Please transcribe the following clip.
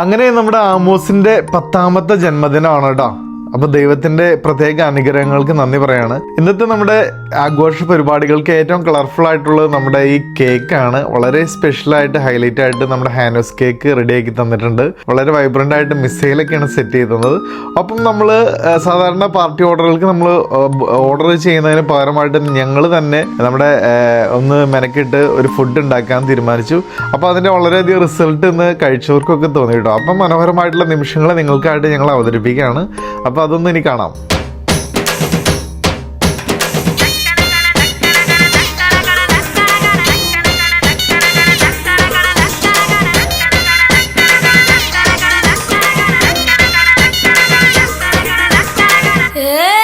അങ്ങനെ നമ്മുടെ ആമോസിന്റെ പത്താമത്തെ ജന്മദിനമാണ് കേട്ടോ അപ്പൊ ദൈവത്തിന്റെ പ്രത്യേക അനുഗ്രഹങ്ങൾക്ക് നന്ദി പറയാണ്. ഇന്നത്തെ നമ്മുടെ ആഘോഷ പരിപാടികൾക്ക് ഏറ്റവും കളർഫുൾ ആയിട്ടുള്ളത് നമ്മുടെ ഈ കേക്ക് ആണ്. വളരെ സ്പെഷ്യൽ ആയിട്ട് ഹൈലൈറ്റ് ആയിട്ട് നമ്മുടെ ഹാനോസ് കേക്ക് റെഡിയാക്കി തന്നിട്ടുണ്ട്. വളരെ വൈബ്രന്റ് ആയിട്ട് മിസൈലൊക്കെയാണ് സെറ്റ് ചെയ്തത്. അപ്പം നമ്മൾ സാധാരണ പാർട്ടി ഓർഡറുകൾക്ക് നമ്മൾ ഓർഡർ ചെയ്യുന്നതിന് പകരമായിട്ട് ഞങ്ങൾ തന്നെ നമ്മുടെ ഒന്ന് മെനക്കിട്ട് ഒരു ഫുഡ് ഉണ്ടാക്കാൻ തീരുമാനിച്ചു. അപ്പോൾ അതിന്റെ വളരെയധികം റിസൾട്ട് ഇന്ന് കഴിച്ചവർക്കൊക്കെ തോന്നി കേട്ടോ. അപ്പം മനോഹരമായിട്ടുള്ള നിമിഷങ്ങൾ നിങ്ങൾക്കായിട്ട് ഞങ്ങൾ അവതരിപ്പിക്കുകയാണ്. അപ്പോൾ അതൊന്നും ഇനി കാണാം. ഏ